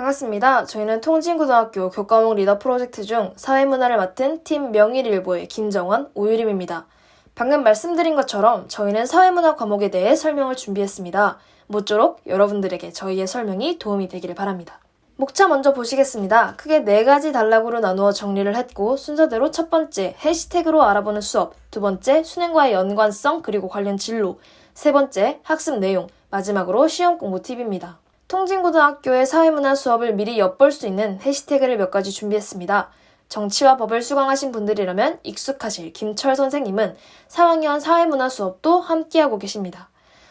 반갑습니다. 저희는 통진고등학교 교과목 리더 프로젝트 중 사회문화를 맡은 팀 명일일보의 김정원, 오유림입니다. 방금 말씀드린 것처럼 저희는 사회문화 과목에 대해 설명을 준비했습니다. 모쪼록 여러분들에게 저희의 설명이 도움이 되기를 바랍니다. 목차 먼저 보시겠습니다. 크게 네 가지 단락으로 나누어 정리를 했고 순서대로 첫 번째 해시태그로 알아보는 수업, 두 번째 수능과의 연관성 그리고 관련 진로, 세 번째 학습 내용, 마지막으로 시험 공부 팁입니다. 통진고등학교의 사회문화 수업을 미리 엿볼 수 있는 해시태그를 몇 가지 준비했습니다. 정치와 법을 수강하신 분들이라면 익숙하실 김철 선생님은 4학년 사회문화 수업도 함께하고 계십니다.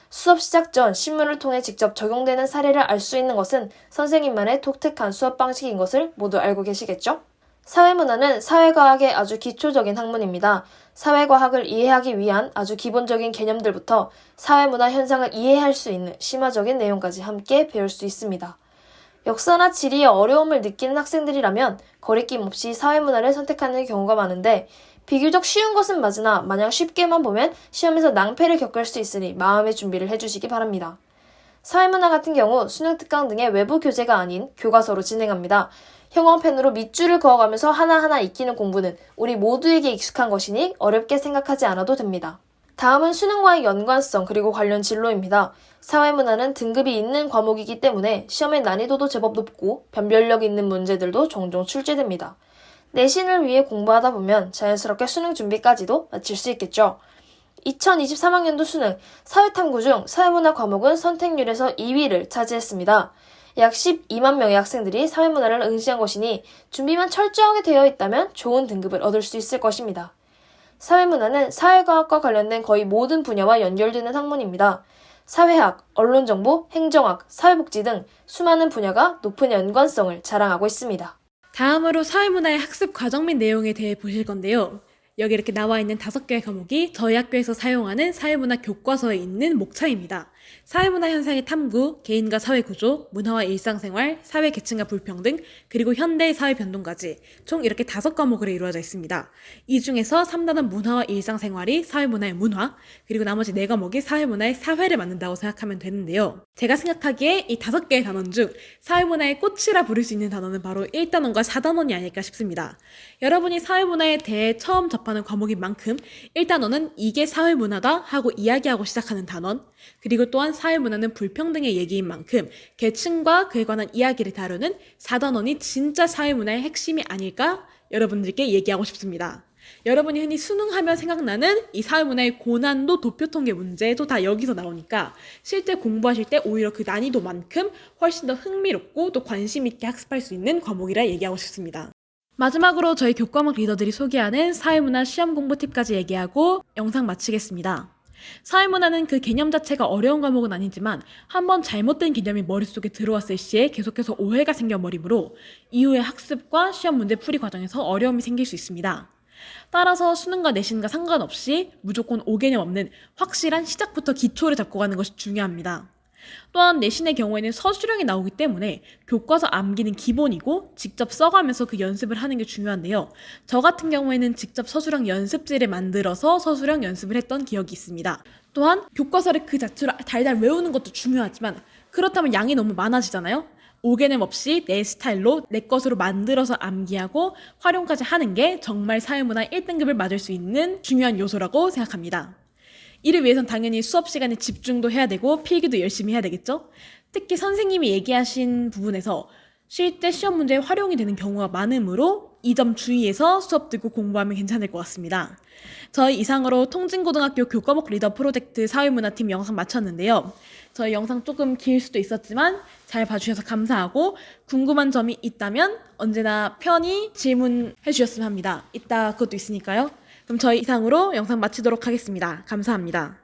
수업 시작 전 신문을 통해 직접 적용되는 사례를 알 수 있는 것은 선생님만의 독특한 수업 방식인 것을 모두 알고 계시겠죠? 사회문화는 사회과학의 아주 기초적인 학문입니다. 사회과학을 이해하기 위한 아주 기본적인 개념들부터 사회문화 현상을 이해할 수 있는 심화적인 내용까지 함께 배울 수 있습니다. 역사나 지리에 어려움을 느끼는 학생들이라면 거리낌 없이 사회문화를 선택하는 경우가 많은데 비교적 쉬운 것은 맞으나 마냥 쉽게만 보면 시험에서 낭패를 겪을 수 있으니 마음의 준비를 해주시기 바랍니다. 사회문화 같은 경우 수능 특강 등의 외부 교재가 아닌 교과서로 진행합니다. 형광펜으로 밑줄을 그어가면서 하나하나 익히는 공부는 우리 모두에게 익숙한 것이니 어렵게 생각하지 않아도 됩니다. 다음은 수능과의 연관성 그리고 관련 진로입니다. 사회문화는 등급이 있는 과목이기 때문에 시험의 난이도도 제법 높고 변별력 있는 문제들도 종종 출제됩니다. 내신을 위해 공부하다 보면 자연스럽게 수능 준비까지도 마칠 수 있겠죠. 2023학년도 수능 사회탐구 중 사회문화 과목은 선택률에서 2위를 차지했습니다. 약 12만 명의 학생들이 사회문화를 응시한 것이니 준비만 철저하게 되어 있다면 좋은 등급을 얻을 수 있을 것입니다. 사회문화는 사회과학과 관련된 거의 모든 분야와 연결되는 학문입니다. 사회학, 언론정보, 행정학, 사회복지 등 수많은 분야가 높은 연관성을 자랑하고 있습니다. 다음으로 사회문화의 학습 과정 및 내용에 대해 보실 건데요. 여기 이렇게 나와 있는 다섯 개의 과목이 저희 학교에서 사용하는 사회문화 교과서에 있는 목차입니다. 사회문화 현상의 탐구, 개인과 사회 구조, 문화와 일상생활, 사회 계층과 불평등, 그리고 현대의 사회 변동까지 총 이렇게 다섯 과목으로 이루어져 있습니다. 이 중에서 3단원 문화와 일상생활이 사회문화의 문화, 그리고 나머지 네 과목이 사회문화의 사회를 만든다고 생각하면 되는데요. 제가 생각하기에 이 다섯 개의 단원 중 사회문화의 꽃이라 부를 수 있는 단원은 바로 1단원과 4단원이 아닐까 싶습니다. 여러분이 사회문화에 대해 처음 접하는 과목인 만큼 1단원은 이게 사회문화다 하고 이야기하고 시작하는 단원, 그리고 또한 사회문화는 불평등의 얘기인 만큼 계층과 그에 관한 이야기를 다루는 4단원이 진짜 사회문화의 핵심이 아닐까 여러분들께 얘기하고 싶습니다. 여러분이 흔히 수능하면 생각나는 이 사회문화의 고난도 도표 통계 문제도 다 여기서 나오니까 실제 공부하실 때 오히려 그 난이도만큼 훨씬 더 흥미롭고 또 관심 있게 학습할 수 있는 과목이라 얘기하고 싶습니다. 마지막으로 저희 교과목 리더들이 소개하는 사회문화 시험 공부 팁까지 얘기하고 영상 마치겠습니다. 사회문화는 그 개념 자체가 어려운 과목은 아니지만 한번 잘못된 개념이 머릿속에 들어왔을 시에 계속해서 오해가 생겨버리므로 이후의 학습과 시험 문제 풀이 과정에서 어려움이 생길 수 있습니다. 따라서 수능과 내신과 상관없이 무조건 오개념 없는 확실한 시작부터 기초를 잡고 가는 것이 중요합니다. 또한 내신의 경우에는 서술형이 나오기 때문에 교과서 암기는 기본이고 직접 써가면서 그 연습을 하는 게 중요한데요. 저 같은 경우에는 직접 서술형 연습지를 만들어서 서술형 연습을 했던 기억이 있습니다. 또한 교과서를 그 자체로 달달 외우는 것도 중요하지만 그렇다면 양이 너무 많아지잖아요. 오개념 없이 내 스타일로 내 것으로 만들어서 암기하고 활용까지 하는 게 정말 사회문화 1등급을 맞을 수 있는 중요한 요소라고 생각합니다. 이를 위해선 당연히 수업 시간에 집중도 해야 되고 필기도 열심히 해야 되겠죠? 특히 선생님이 얘기하신 부분에서 쉴때 시험 문제에 활용이 되는 경우가 많으므로 이 점 주의해서 수업 듣고 공부하면 괜찮을 것 같습니다. 저희 이상으로 통진고등학교 교과목 리더 프로젝트 사회문화팀 영상 마쳤는데요. 저희 영상 조금 길 수도 있었지만 잘 봐주셔서 감사하고 궁금한 점이 있다면 언제나 편히 질문해 주셨으면 합니다. 이따 그것도 있으니까요. 그럼 저희 이상으로 영상 마치도록 하겠습니다. 감사합니다.